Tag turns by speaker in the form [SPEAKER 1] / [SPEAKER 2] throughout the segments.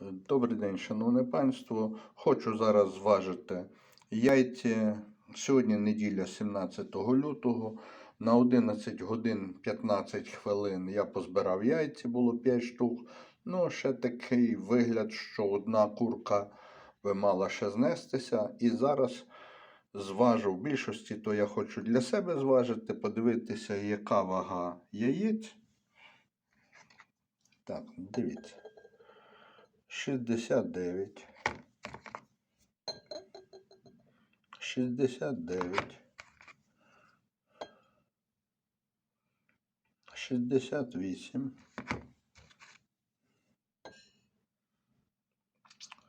[SPEAKER 1] Добрий день, шановне панство. Хочу зараз зважити яйця. Сьогодні неділя 17 лютого. На 11 годин 15 хвилин я позбирав яйця, було 5 штук. Ну, ще такий вигляд, що одна курка би мала ще знестися. І зараз зважу в більшості, то я хочу для себе зважити, подивитися, яка вага яєць. Так, дивіться. 69. 69. 68.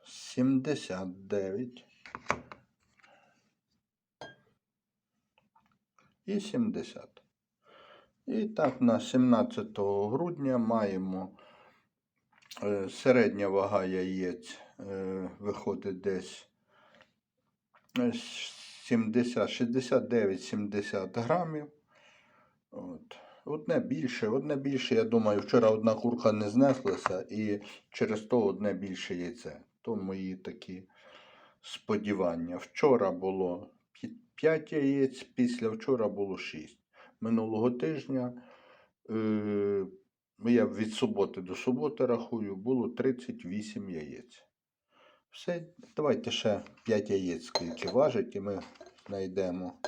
[SPEAKER 1] 79. І 70. І так, на 17 грудня маємо Середня вага яєць е, виходить десь е, 70, 69-70 грамів. От. Одне більше, одне більше, я думаю, вчора одна курка не знеслася і через то одне більше яйце. То мої такі сподівання. Вчора було 5 яєць, після вчора було 6. Минулого тижня. Е, я від суботи до суботи рахую, було 38 яєць. Все, давайте ще 5 яєць, скільки важить, і ми знайдемо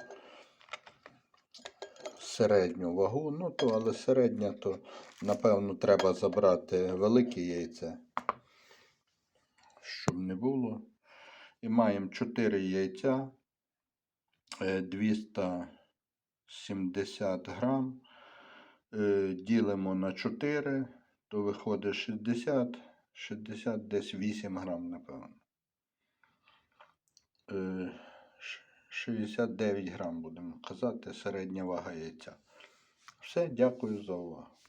[SPEAKER 1] середню вагу. Ну, то, але середня, то, напевно, треба забрати велике яйце, щоб не було. І маємо 4 яйця, е, 270 грам е, ділимо на 4, то виходить 60, 60 десь 8 грам, напевно. Е, 69 грам будемо казати, середня вага яйця. Все, дякую за увагу.